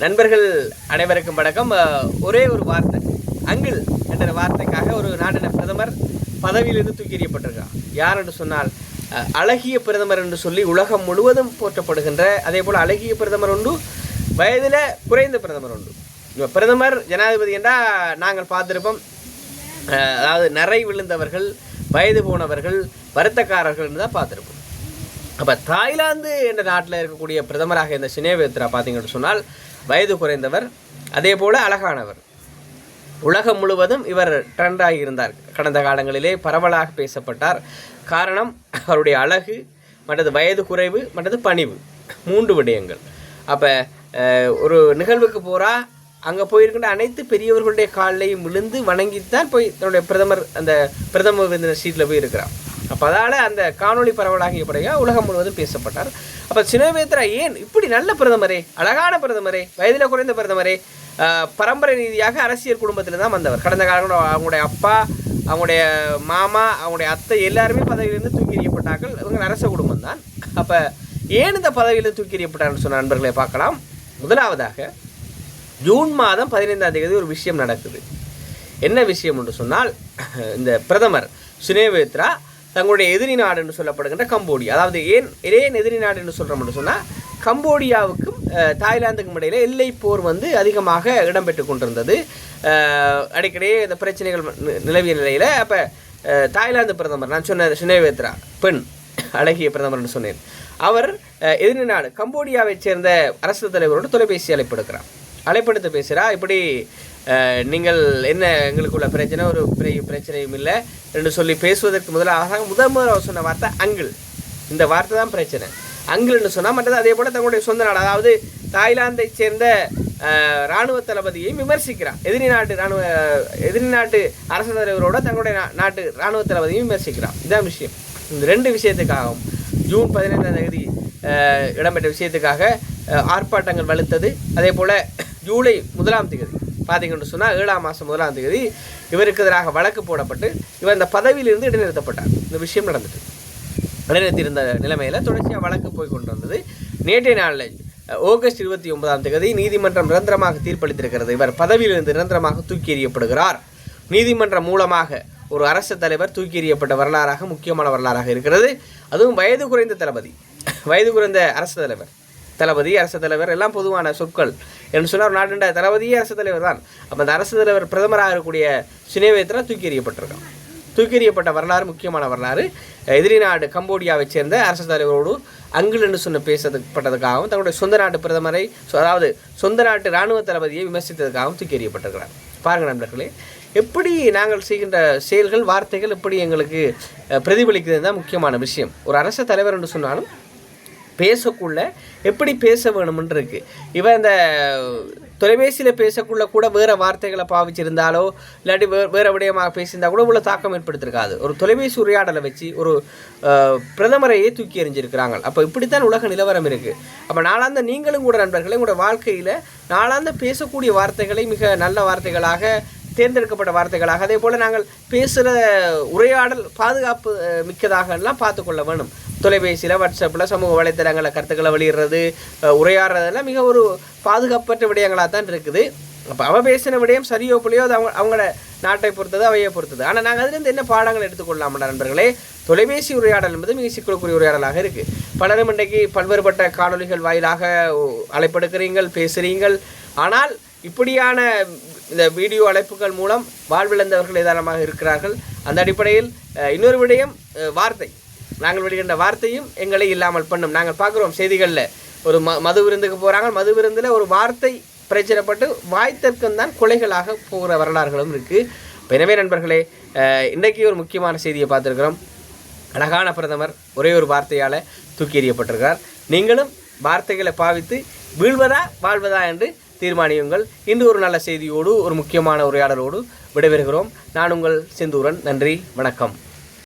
நண்பர்கள் அனைவருக்கும் வணக்கம். ஒரே ஒரு வார்த்தை. அங்கிள் என்ற வார்த்தைக்காக ஒரு நாட்டின பிரதமர் பதவியிலிருந்து தூக்கி எறியப்பட்டிருக்கார் யார் என்று சொன்னால் அழகிய பிரதமர் என்று சொல்லி உலகம் முழுவதும் போற்றப்படுகின்ற அதே போல் அழகிய பிரதமர் உண்டு வயதில் குறைந்த பிரதமர் உண்டு. இப்போ பிரதமர் ஜனாதிபதி என்றால் நாங்கள் பார்த்துருப்போம். அதாவது நிறை விழுந்தவர்கள் வயது போனவர்கள் வருத்தக்காரர்கள் தான் பார்த்துருப்போம். அப்போ தாய்லாந்து என்ற நாட்டில் இருக்கக்கூடிய பிரதமராக இந்த சினேவேத்ரா பார்த்தீங்கன்னு சொன்னால் வயது குறைந்தவர் அதே போல் அழகானவர். உலகம் முழுவதும் இவர் ட்ரெண்டாகி இருந்தார். கடந்த காலங்களிலே பரவலாக பேசப்பட்டார். காரணம் அவருடைய அழகு மற்றது வயது குறைவு மற்றது பணிவு. மூன்று விடயங்கள். அப்போ ஒரு நிகழ்வுக்கு போகிறா அங்கே போயிருக்கின்ற அனைத்து பெரியவர்களுடைய காலையும் விழுந்து வணங்கித்தான் போய் தன்னுடைய பிரதமர் அந்த பிரதம விருந்தினர் சீட்டில் போய் இருக்கிறார் அப்போ அதால் அந்த காணொளி பரவலாகியப்படையா உலகம் முழுவதும் பேசப்பட்டார். அப்போ சினவேத்ரா ஏன் இப்படி நல்ல பிரதமரே அழகான பிரதமரே வயதில் குறைந்த பிரதமரே பரம்பரை ரீதியாக அரசியல் குடும்பத்தில் தான் வந்தவர். கடந்த காலங்களோட அவங்களுடைய அப்பா அவங்களுடைய மாமா அவங்களுடைய அத்தை எல்லாருமே பதவியிலிருந்து தூக்கி எறியப்பட்டார்கள் இவங்க அரச குடும்பம் தான். அப்போ ஏன் இந்த பதவியிலிருந்து தூக்கி எறியப்பட்டார்னு சொன்ன நண்பர்களை பார்க்கலாம். முதலாவதாக ஜூன் மாதம் பதினைந்தாம் தேதி ஒரு விஷயம் நடக்குது. என்ன விஷயம் என்று சொன்னால் இந்த பிரதமர் சுனேவேத்ரா தங்களுடைய எதிரி நாடு என்று சொல்லப்படுகின்ற கம்போடியா. அதாவது ஏன் ஏன் எதிரி நாடு என்று சொல்கிறோம் என்று சொன்னால் கம்போடியாவுக்கும் தாய்லாந்துக்கும் இடையில் எல்லை போர் வந்து அதிகமாக இடம்பெற்று கொண்டிருந்தது. அஹ், அடிக்கடி இந்த பிரச்சனைகள் நிலவிய நிலையில் அப்போ தாய்லாந்து பிரதமர் நான் சொன்ன சுனேவேத்ரா பெண் அழகிய பிரதமர் என்று சொன்னேன். அவர் எதிரி நாடு கம்போடியாவைச் சேர்ந்த அரசு தலைவரோடு தொலைபேசி அழைப்படுக்கிறார் அழைப்படுத்த பேசுகிறா இப்படி நீங்கள் என்ன எங்களுக்குள்ள பிரச்சனை ஒரு பெரிய பிரச்சனையும் இல்லை. என்று சொல்லி பேசுவதற்கு முதலாக முதல் முதல் அவர் சொன்ன வார்த்தை அங்கிள். இந்த வார்த்தை தான் பிரச்சனை. அங்கிள்னு சொன்னால் மற்றது அதே போல் தங்களுடைய சொந்த நாடு அதாவது தாய்லாந்தை சேர்ந்த இராணுவ தளபதியை விமர்சிக்கிறான் எதிரி நாட்டு இராணுவ எதிரி நாட்டு அரசு தலைவரோட தங்களுடைய நா- நாட்டு இராணுவ தளபதியும் விமர்சிக்கிறான் இதான் விஷயம். இந்த ரெண்டு விஷயத்துக்காகவும் ஜூன் பதினைந்தாம் தேதி இடம்பெற்ற விஷயத்துக்காக ஆர்ப்பாட்டங்கள் வலுத்தது. அதே போல் ஜூலை முதலாம் தேதி பார்த்தீங்கன்னு சொன்னால் ஏழாம் மாதம் முதலாம் தேதி இவருக்கு எதிராக வழக்கு போடப்பட்டு இவர் இந்த பதவியிலிருந்து இடைநிறுத்தப்பட்டார். இந்த விஷயம் நடந்துட்டு இடைநிறுத்தியிருந்த நிலைமையில் தொடர்ச்சியாக வழக்கு போய் கொண்டு வந்தது. நேற்றைய நாளில் ஆகஸ்ட் இருபத்தி ஒன்பதாம் தேதி நீதிமன்றம் நிரந்தரமாக தீர்ப்பளித்திருக்கிறது. இவர் பதவியிலிருந்து நிரந்தரமாக தூக்கி எறியப்படுகிறார் நீதிமன்றம் மூலமாக ஒரு அரசு தலைவர் தூக்கி எறியப்பட்ட வரலாறாக முக்கியமான வரலாறாக இருக்கிறது. அதுவும் வயது குறைந்த தளபதி வயது குறைந்த அரசு தலைவர். தளபதி அரசு தலைவர் எல்லாம் பொதுவான சொற்கள் என்று சொன்னால் ஒரு நாட்டின் தளபதியே அரசு தலைவர் தான். அப்போ அந்த அரசு தலைவர் பிரதமராக இருக்கக்கூடிய சினேவேத்ரா தூக்கி எறியப்பட்டிருக்கான். தூக்கி எறியப்பட்ட வரலாறு முக்கியமான வரலாறு எதிரி நாடு கம்போடியாவைச் சேர்ந்த அரசு தலைவரோடு அங்கில் என்று சொன்ன பேசப்பட்டதுக்காகவும் தங்களுடைய சொந்த நாட்டு பிரதமரை அதாவது சொந்த நாட்டு இராணுவ தளபதியை விமர்சித்ததுக்காகவும் தூக்கி எறியப்பட்டிருக்கிறார். பாருங்கள் நண்பர்களே எப்படி நாங்கள் செய்கின்ற செயல்கள் வார்த்தைகள் எப்படி எங்களுக்கு பிரதிபலிக்கிறது தான் முக்கியமான விஷயம். ஒரு அரசு தலைவர் என்று சொன்னாலும் பேசக்குள்ள எப்படி பேச வேணும்னு இருக்கு இவன் இந்த தொலைபேசியில் பேசக்குள்ள கூட வேறு வார்த்தைகளை பாவிச்சிருந்தாலோ இல்லாட்டி வே வேறு விடயமாக பேசியிருந்தால் கூட உள்ள தாக்கம் ஏற்படுத்திருக்காது. ஒரு தொலைபேசி உரையாடலை வச்சு ஒரு பிரதமரையே தூக்கி எறிஞ்சிருக்கிறாங்க. அப்போ இப்படித்தான் உலக நிலவரம் இருக்குது அப்போ நாளாந்த நீங்களும் கூட நண்பர்களே உங்களோட வாழ்க்கையில் நாளாந்த பேசக்கூடிய வார்த்தைகளை மிக நல்ல வார்த்தைகளாக தேர்ந்தெடுக்கப்பட்ட வார்த்தைகளாக அதே போல் நாங்கள் பேசுகிற உரையாடல் பாதுகாப்பு அஹ், மிக்கதாக எல்லாம் பார்த்துக்கொள்ள வேணும். தொலைபேசியில் வாட்ஸ்அப்பில் சமூக வலைத்தளங்களில் கருத்துக்களை வெளியிடுறது உரையாடுறதெல்லாம் மிக ஒரு பாதுகாப்பற்ற விடயங்களாக தான் இருக்குது. அப்போ அவ பேசின விடயம் சரியோ புள்ளியோ அது அவங்க அவங்களோட நாட்டை பொறுத்தது அவையை பொறுத்தது. ஆனால் நாங்கள் அதுலேருந்து என்ன பாடங்கள் எடுத்துக்கொள்ளலாம்டா நண்பர்களே? தொலைபேசி உரையாடல் என்பது மிக சிக்கலுக்குரிய உரையாடலாக இருக்குது பலரும் இன்றைக்கு பல்வேறுபட்ட காணொளிகள் வாயிலாக அழைப்படுக்கிறீங்கள் பேசுகிறீங்கள் ஆனால் இப்படியான இந்த வீடியோ அழைப்புகள் மூலம் வாழ்விழந்தவர்கள் ஏதாரமாக இருக்கிறார்கள். அந்த அடிப்படையில் இன்னொரு விடயம் வார்த்தை. நாங்கள் விடுகின்ற வார்த்தையும் எங்களை இல்லாமல் பண்ணும். நாங்கள் பார்க்குறோம் செய்திகளில். ஒரு ம மது விருந்துக்கு போகிறாங்க மது விருந்தில் ஒரு வார்த்தை பிரச்சனைப்பட்டு வாய்த்தர்க்கம் தான் கொலைகளாக போகிற வரலாறுகளும் இருக்குது எனவே நண்பர்களே இன்றைக்கு ஒரு முக்கியமான செய்தியை பார்த்துருக்கிறோம். அழகான பிரதமர் ஒரே ஒரு வார்த்தையால் தூக்கி எறியப்பட்டிருக்கிறார். நீங்களும் வார்த்தைகளை பாவித்து வீழ்வதா வாழ்வதா என்று தீர்மானியுங்கள். இன்று ஒரு நல்ல செய்தியோடு ஒரு முக்கியமான உரையாடலோடு விடைபெறுகிறோம். நான் உங்கள் செந்தூரன். நன்றி. வணக்கம்.